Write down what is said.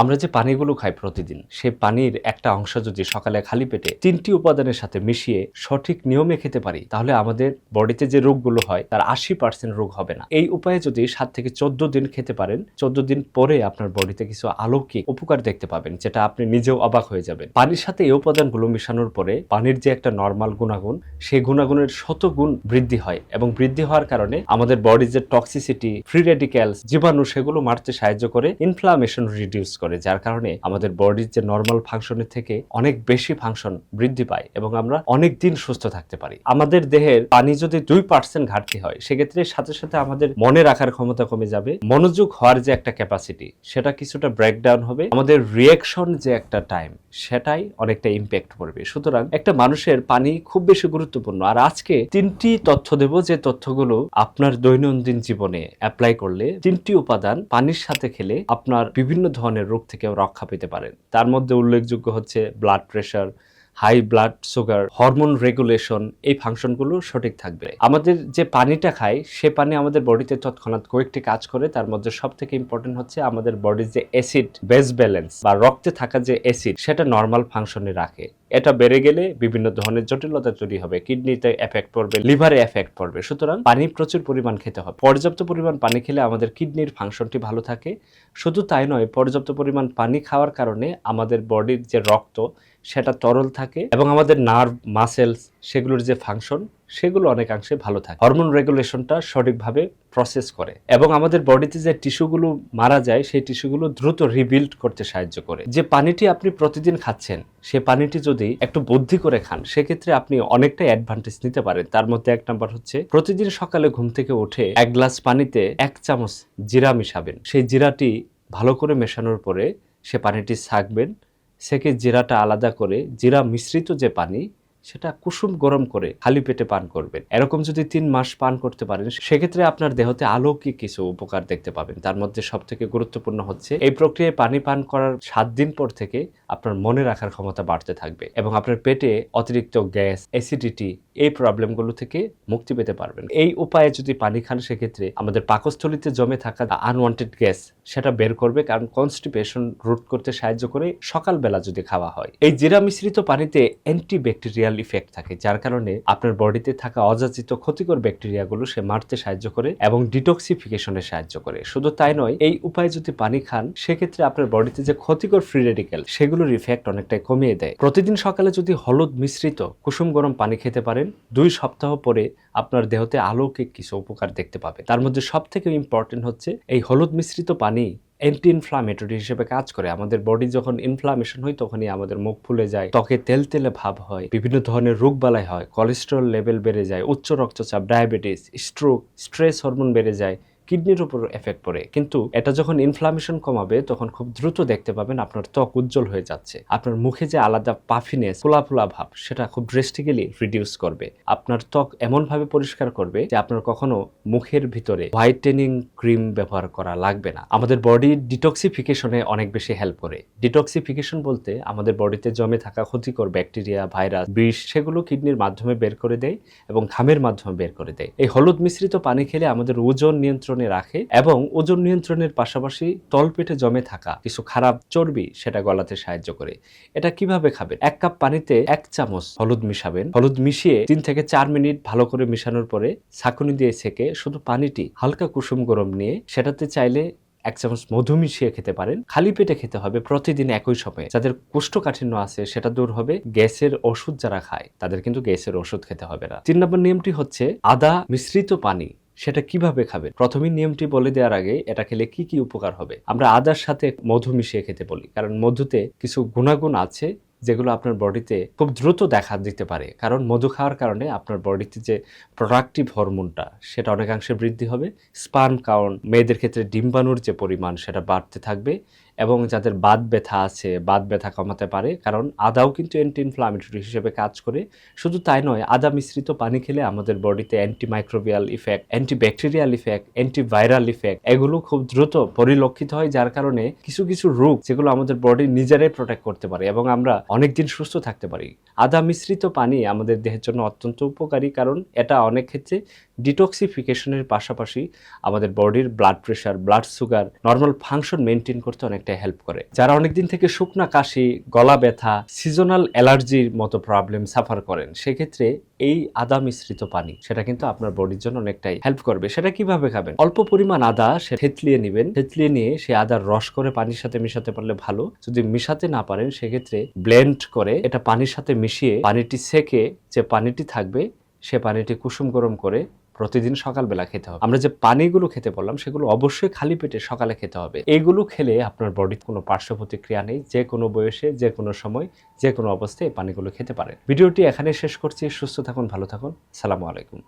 আমরা যে পানিগুলো খাই প্রতিদিন, সেই পানির একটা অংশ যদি সকালে খালি পেটে তিনটি উপাদানের সাথে মিশিয়ে সঠিক নিয়মে খেতে পারি, তাহলে আমাদের বডিতে যে রোগগুলো হয়, তার আশি পার্সেন্ট রোগ হবে না। এই উপায়ে যদি সাত থেকে চোদ্দ দিন খেতে পারেন, চোদ্দ দিন পরে আপনার বডিতে কিছু আলৌকিক উপকার দেখতে পাবেন, যেটা আপনি নিজেও অবাক হয়ে যাবেন। পানির সাথে এই উপাদানগুলো মিশানোর পরে পানির যে একটা নর্মাল গুণাগুণ, সেই গুণাগুণের শত গুণ বৃদ্ধি হয় এবং বৃদ্ধি হওয়ার কারণে আমাদের বডির যে টক্সিসিটি ফ্রি রেডিক্যালস জীবাণু, সেগুলো মারতে সাহায্য করে ইনফ্লামেশন রিডিউস করে। যার কারণে আমাদের বডির যে নর্মাল ফাংশনের থেকে অনেক বেশি ফাংশন বৃদ্ধি পায় এবং আমরা অনেক দিন সুস্থ থাকতে পারি। আমাদের দেহের পানি যদি দুই পার্সেন্ট ঘাটতি হয়, সেক্ষেত্রে সাথে সাথে আমাদের মনে রাখার ক্ষমতা কমে যাবে। মনোযোগ হওয়ার যে একটা ক্যাপাসিটি সেটা কিছুটা ব্রেকডাউন হবে। আমাদের রিয়াকশন যে একটা টাইম সেটাই অনেকটা ইম্প্যাক্ট পড়বে সুতরাং একটা মানুষের পানি খুব বেশি গুরুত্বপূর্ণ। আর আজকে তিনটি তথ্য দেব যে তথ্যগুলো আপনার দৈনন্দিন জীবনে অ্যাপ্লাই করলে তিনটি উপাদান পানির সাথে খেলে আপনার বিভিন্ন ধরনের রোগ থেকে রক্ষা পেতে পারেন। তার মধ্যে উল্লেখযোগ্য হচ্ছে blood pressure high blood sugar, hormone regulation, এই ফাংশনগুলো সঠিক থাকবে। আমাদের যে পানিটা খাই সে পানি আমাদের বডিতে তৎক্ষণাৎ কয়েকটি কাজ করে। তার মধ্যে সব থেকে ইম্পর্টেন্ট হচ্ছে আমাদের বডির যে অ্যাসিড বেস ব্যালেন্স বা রক্তে থাকা যে অ্যাসিড সেটা নর্মাল ফাংশনে রাখে। এটা বেড়ে গেলে বিভিন্ন ধরনের জটিলতা তৈরি হবে। কিডনিতে এফেক্ট পড়বে লিভারে এফেক্ট পড়বে। সুতরাং পানি প্রচুর পরিমাণ খেতে হবে। পর্যাপ্ত পরিমাণ পানি খেলে আমাদের কিডনির ফাংশনটি ভালো থাকে। শুধু তাই নয়, পর্যাপ্ত পরিমাণ পানি খাওয়ার কারণে আমাদের বডির যে রক্ত সেটা তরল থাকে এবং আমাদের নার্ভ মাসেলস সেগুলোর যে ফাংশন সেগুলো অনেকাংশে ভালো থাকে। হরমোন রেগুলেশনটা সঠিকভাবে প্রসেস করে এবং আমাদের বডিতে যে টিস্যুগুলো মারা যায়, সেই টিস্যুগুলো দ্রুত রিবিল্ড করতে সাহায্য করে। যে পানিটি আপনি প্রতিদিন খাচ্ছেন, সে পানিটি যদি একটু বুদ্ধি করে খান, সেক্ষেত্রে আপনি অনেকটা অ্যাডভান্টেজ নিতে পারেন। তার মধ্যে এক নাম্বার হচ্ছে, প্রতিদিন সকালে ঘুম থেকে উঠে এক গ্লাস পানিতে এক চামচ জিরা মিশাবেন। সেই জিরাটি ভালো করে মেশানোর পরে সে পানিটি ছাকবেন সেকে জিরাটা আলাদা করে জিরা মিশ্রিত যে পানি সেটা কুসুম গরম করে খালি পেটে পান করবেন। এরকম যদি তিন মাস পান করতে পারেন, সেক্ষেত্রে আপনার দেহতে অলৌকিক কিছু উপকার দেখতে পাবেন। তার মধ্যে সব থেকে গুরুত্বপূর্ণ হচ্ছে, এই প্রক্রিয়ায় পানি পান করার সাত দিন পর থেকে আপনার মনে রাখার ক্ষমতা বাড়তে থাকবে এবং আপনার পেটে অতিরিক্ত গ্যাস, অ্যাসিডিটি এই প্রবলেমগুলো থেকে মুক্তি পেতে পারবেন। এই উপায়ে যদি পানি খান, সেক্ষেত্রে আমাদের পাকস্থলিতে জমে থাকা আনওয়ান্টেড গ্যাস সেটা বের করবে, কারণ কনস্টিপেশন রুট করতে সাহায্য করে সকালবেলা যদি খাওয়া হয়। এই জিরা মিশ্রিত পানিতে অ্যান্টি ব্যাকটেরিয়াল ইফেক্ট থাকে, যার কারণে আপনার বডিতে থাকা অযাচিত ক্ষতিকর ব্যাকটেরিয়াগুলো সে মারতে সাহায্য করে এবং ডিটক্সিফিকেশনে সাহায্য করে। শুধু তাই নয়, এই উপায়ে যদি পানি খান, সেক্ষেত্রে আপনার বডিতে যে ক্ষতিকর ফ্রি রেডিক্যাল সেগুলোর ইফেক্ট অনেকটাই কমিয়ে দেয়। প্রতিদিন সকালে যদি হলুদ মিশ্রিত কুসুম গরম পানি খেতে পারেন, দুই সপ্তাহ পরে আপনার দেহতে আলৌকিক কিছু উপকার দেখতে পাবে। তার মধ্যে সব থেকে ইম্পর্টেন্ট হচ্ছে, এই হলুদ মিশ্রিত পানি অ্যান্টি ইনফ্লামেটরি হিসেবে কাজ করে। আমাদের বডি যখন ইনফ্লামেশন হয়, তখনই আমাদের মুখ ফুলে যায়, ত্বকে তেল তেলে ভাব হয়, বিভিন্ন ধরনের রোগ বালাই হয় কোলেস্ট্রল লেভেল বেড়ে যায়, উচ্চ রক্তচাপ ডায়াবেটিস স্ট্রোক স্ট্রেস হরমোন বেড়ে যায় কিডনির উপর এফেক্ট পড়ে। কিন্তু এটা যখন ইনফ্লামেশন কমাবে, তখন খুব দ্রুত দেখতে পাবেন আপনার ত্বক উজ্জ্বল হয়ে যাচ্ছে। আপনার মুখে যে আলাদা পাফিনেস ফোলা ফোলা ভাব, সেটা খুব ড্রেস্টিক্যালি রিডিউস করবে। আপনার ত্বক এমনভাবে পরিষ্কার করবে যে আপনার কখনো মুখের ভিতরে হোয়াইটেনিং ক্রিম ব্যবহার করা লাগবে না। আমাদের বডি ডিটক্সিফিকেশনে অনেক বেশি হেল্প করে। ডিটক্সিফিকেশন বলতে আমাদের বডিতে জমে থাকা ক্ষতিকর ব্যাকটেরিয়া ভাইরাস বিষ, সেগুলো কিডনির মাধ্যমে বের করে দেয় এবং ঘামের মাধ্যমে বের করে দেয়। এই হলুদ মিশ্রিত পানি খেলে আমাদের ওজন নিয়ন্ত্রণ নিয়ন্ত্রণে রাখে এবং ওজন নিয়ন্ত্রণের পাশাপাশি তলপেটে জমে থাকা কিছু খারাপ চর্বি সেটা গলাতে সাহায্য করে। এটা কীভাবে খাবেন? এক কাপ পানিতে এক চামচ হলুদ মিশাবেন। হলুদ মিশিয়ে তিন থেকে চার মিনিট ভালো করে মিশানোর পরে ছাকুনি দিয়ে সেকে শুধু পানিটি হালকা কুসুম গরম নিয়ে সেটাতে চাইলে এক চামচ মধু মিশিয়ে খেতে পারেন। খালি পেটে খেতে হবে প্রতিদিন একই সময়ে। যাদের কোষ্ঠকাঠিন্য আছে সেটা দূর হবে। গ্যাসের ওষুধ যারা খায় তাদের কিন্তু গ্যাসের ওষুধ খেতে হবে না। তিন নম্বর নিয়মটি হচ্ছে আদা মিশ্রিত পানি সেটা কীভাবে খাবেন? প্রথমেই নিয়মটি বলে দেওয়ার আগে এটা খেলে কি কি উপকার হবে? আমরা আদার সাথে মধু মিশিয়ে খেতে বলি, কারণ মধুতে কিছু গুণাগুণ আছে যেগুলো আপনার বডিতে খুব দ্রুত দেখা দিতে পারে। কারণ মধু খাওয়ার কারণে আপনার বডিতে যে প্রোডাক্টিভ হরমোনটা, সেটা অনেকাংশে বৃদ্ধি হবে। স্পান কাউন্ট মেয়েদের ক্ষেত্রে ডিম্বাণুর যে পরিমাণ, সেটা বাড়তে থাকবে। এবং যাদের বাত ব্যথা আছে, বাত ব্যথা কমাতে পারে, কারণ আদাও কিন্তু অ্যান্টি ইনফ্লামেটরি হিসেবে কাজ করে। শুধু তাই নয়, আদা মিশ্রিত পানি খেলে আমাদের বডিতে antimicrobial effect antibacterial effect antiviral effect এগুলো খুব দ্রুত পরিলক্ষিত হয়, যার কারণে কিছু কিছু রোগ যেগুলো আমাদের বডি নিজেরাই প্রোটেক্ট করতে পারে এবং আমরা অনেকদিন সুস্থ থাকতে পারি। আদা মিশ্রিত পানি আমাদের দেহের জন্য অত্যন্ত উপকারী, কারণ এটা অনেক ক্ষেত্রে ডিটক্সিফিকেশনের পাশাপাশি আমাদের বডির blood pressure blood sugar normal function maintain করতে অনেক অনেকটাই হেল্প করে। যারা অনেকদিন থেকে শুকনা কাশি, গলা ব্যথা সিজনাল অ্যালার্জির মতো প্রবলেম সাফার করেন, সেক্ষেত্রে এই আদা মিশ্রিত পানি, সেটা কিন্তু আপনার বডির জন্য অনেকটাই হেল্প করবে। সেটা কীভাবে খাবেন? অল্প পরিমাণ আদা সে থেতলিয়ে নেবেন। থেতলিয়ে নিয়ে সে আদার রস করে পানির সাথে মিশাতে পারলে ভালো। যদি মিশাতে না পারেন, সেক্ষেত্রে ব্লেন্ড করে এটা পানির সাথে মিশিয়ে পানিটি সেকে যে পানিটি থাকবে, সে পানিটি কুসুম গরম করে প্রতিদিন সকালবেলা খেতে হবে। আমরা যে পানিগুলো খেতে বললাম, সেগুলো অবশ্যই খালি পেটে সকালে খেতে হবে। এগুলো খেলে আপনার বডির কোনো পার্শ্ব প্রতিক্রিয়া নেই, যে কোনো বয়সে, যে কোনো সময়, যে কোনো অবস্থায় পানিগুলো খেতে পারেন। ভিডিওটি এখানে শেষ করছি। সুস্থ থাকুন, ভালো থাকুন। সালামু আলাইকুম।